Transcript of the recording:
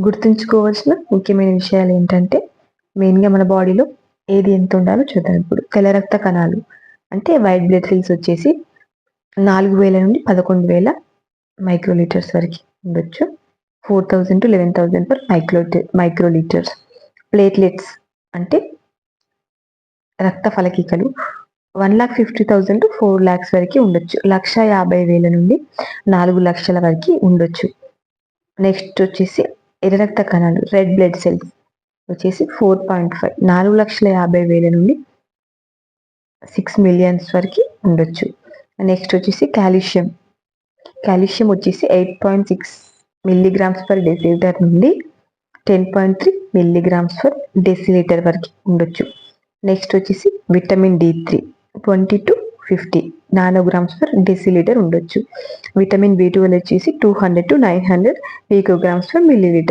గుర్తుంచుకోవాల్సిన ముఖ్యమైన విషయాలు ఏంటంటే మెయిన్గా మన బాడీలో ఏది ఎంత ఉండాలో చూద్దాం ఇప్పుడు. తెల్ల రక్త కణాలు. అంటే వైట్ బ్లడ్ సెల్స్ వచ్చేసి నాలుగు వేల నుండి పదకొండు వేల మైక్రోలీటర్స్ వరకు ఉండొచ్చు. Four thousand to eleven thousand per micro microlitres. Platelets అంటే రక్త ఫలకికలు. One lakh fifty thousand to four lakhs వరకు ఉండొచ్చు. లక్ష యాభై వేల నుండి నాలుగు లక్షల వరకు ఉండొచ్చు. నెక్స్ట్ వచ్చేసి ఎర్ర రక్త కణాలు రెడ్ బ్లడ్ సెల్స్ వచ్చేసి ఫోర్ పాయింట్ ఫైవ్ నాలుగు లక్షల యాభై వేల నుండి సిక్స్ మిలియన్స్ వరకు ఉండొచ్చు. నెక్స్ట్ వచ్చేసి కాల్షియం. కాల్షియం వచ్చేసి eight point six milligrams per decilitre నుండి ten point three milligrams per decilitre వరకు ఉండొచ్చు. నెక్స్ట్ వచ్చేసి vitamin D three twenty to fifty nanograms per decilitre ఉండొచ్చు. విటమిన్ బి ట్వెల్వ్ వచ్చేసి two hundred to nine hundred picograms per millilitre